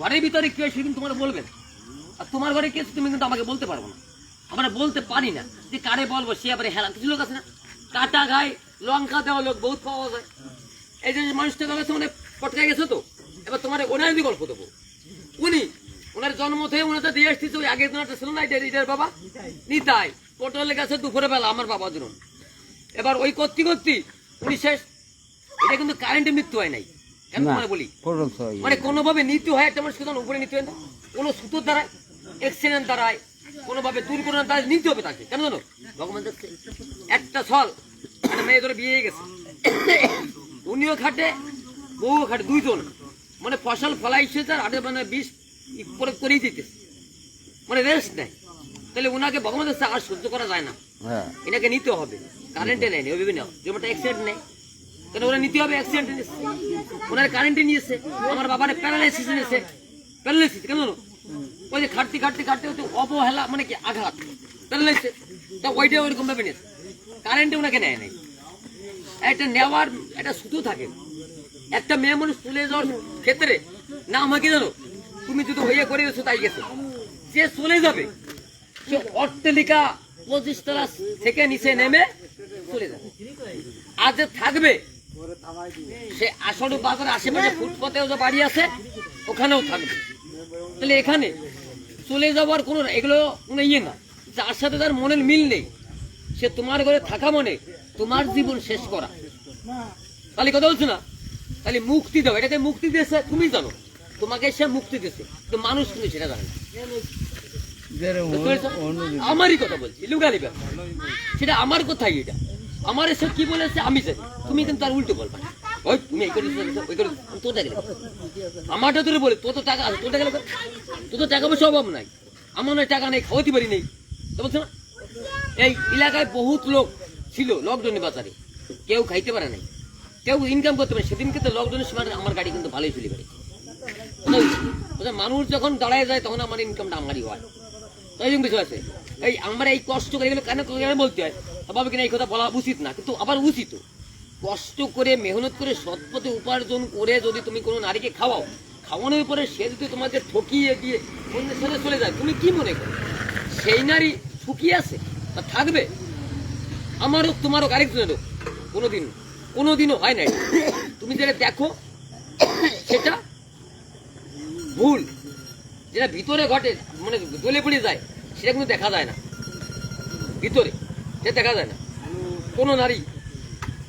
ঘরের ভিতরে কি হয় সেদিন তোমার বলবেন আর তোমার ঘরে কেস তুমি কিন্তু আমাকে বলতে পারব না। আমরা বলতে পারি না যে কারে বলব, সে আবার হেলা কিছু লোক আছে না? কাটা গায়ে লঙ্কা দেওয়া লোক বহুত পাওয়া যায়। এই যে মানুষটা গেছে মানে পটকায় গেছে তো, এবার তোমার ওনার গল্প দেবো। উনি, ওনার জন্ম থেকে ওনার দিয়ে আসতেছে ওই আগের দিনটা ছিল না এটার বাবা? নিতাই, পটলের কাছে দুপুরে বেলা আমার বাবার জন্য। এবার ওই করতে করতে উনি শেষ, এটা কিন্তু কারেন্টের মৃত্যু হয় নাই। মানে বলি মানে কোনোভাবে মৃত্যু হয় একটা মানুষ কিন্তু উপরে নিতে হয় না। কোনো সুতোর দ্বারায় অ্যাক্সিডেন্ট দ্বারায় কোনোভাবে দুর্ঘটনার দ্বারা নিতে হবে তাকে। কেন জানো? ভগবান দেখছে। একটা ছল একটা মেয়ে ধরে বিয়ে গেছে। উনিও খাটে বউও খাটে দুইজন। মানে ফসল ফলাইছে তার মানে বিষ প্রয়োগ করেই দিতেছে মানে রেস্ট নেয়। তাহলে ওনাকে ভগবান আর সহ্য করা যায় না। হ্যাঁ। এনাকে নিতে হবে। কারেন্টে নেয়নি ওই বিভিন্ন যেমন অ্যাক্সিডেন্ট নেই নিতে হবে অ্যাক্সিডেন্ট ওনার কারেন্টে নিয়েছে, আমার বাবার প্যারালাইসিস নিয়েছে প্যারালাইসিস কেন? ওই যে খাটতে খাটতে খাটতে হচ্ছে অবহেলা মানে কি আঘাত? প্যারালাইসিস তা ওইটা ওইরকম ভাবে নিয়েছে। কারেন্টে ওনাকে নেয় নাই। একটা নেওয়ার, একটা সুতো থাকে। একটা মেয়ে মানুষ চলে যাওয়ার ক্ষেত্রে না আমাকে জানো? তুমি যদি হইয়া করে গেছো তাই গেছো। যে চলে যাবে। সে অট্টালিকা, পঁচিশ তলা থেকে নিচে নেমে চলে যাবে। আর যে থাকবে সে আসল বাজার আশেপাশে ফুটপথেও যে বাড়ি আছে, ওখানেও থাকবে। তাহলে এখানে চলে যাওয়ার কোনো এগুলো কোনো ইয়ে না। যার সাথে তার মনের মিল নেই, সে তোমার ঘরে থাকা মানে তোমার জীবন শেষ করা। তাহলে কথা বলছো না? তাহলে মুক্তি দাও। এটাকে মুক্তি দিয়েছে তুমি জানো। তোমাকে সে মুক্তি দিয়েছে। তো মানুষ কিন্তু সেটা জানে? আমারই কথা বলছি লুগালি ব্যাপার সেটা আমার কোথায় এটা। আমার এসে কি বলেছে আমি জানি। তুমি কিন্তু তার উল্টো বলবা ওই, তুমি এই করেছ ওই করেছ তোর টাকা আমারটা তোর বলে, তোর তো টাকা আছে, তোর টাকা লাগবে তোর তো টাকা পয়সা অভাব নাই। আমার নয় টাকা নেই খাওয়াতে পারি নেই। তো বলছো না এই এলাকায় বহুত লোক ছিল লকডাউনের বাজারে। কেউ খাইতে পারে নাই। কেউ ইনকাম করতে পারে সেদিন কিন্তু লকডাউনের সময় আমার গাড়ি কিন্তু ভালোই চলে পারে মানুষ যখন দাঁড়ায় যায়, তখন আমার ইনকামটা আমারই হয়। তাই জন্য কিছু আছে। এই, আমরা এই কষ্ট করে এগুলো কেন বলতে হয়? বাবা কিনা এই কথা বলা উচিত না, কিন্তু আবার উচিত কষ্ট করে, মেহনত করে সৎপথে উপার্জন করে যদি তুমি কোনো নারীকে খাওয়াও, খাওয়ানোর পরে সে যদি তোমাকে ঠকিয়ে দিয়ে অন্যের সাথে চলে যায়, তুমি কি মনে করো? সেই নারী সুখী আছে তা থাকবে? আমারও, তোমারও, আরেকজনেরও কোনোদিন, কোনোদিনও হয় নাই। তুমি যেটা দেখো, সেটা ভুল। যেটা ভিতরে ঘটে মানে দলে পড়ে যায়, সেটা কিন্তু দেখা যায় না। ভিতরে, সেটা দেখা যায় না। কোনো নারী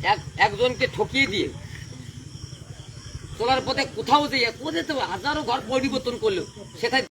এক একজনকে ঠকিয়ে দিয়ে চলার পথে কোথাও যে তো হাজারো ঘর পরিবর্তন করল। সেটা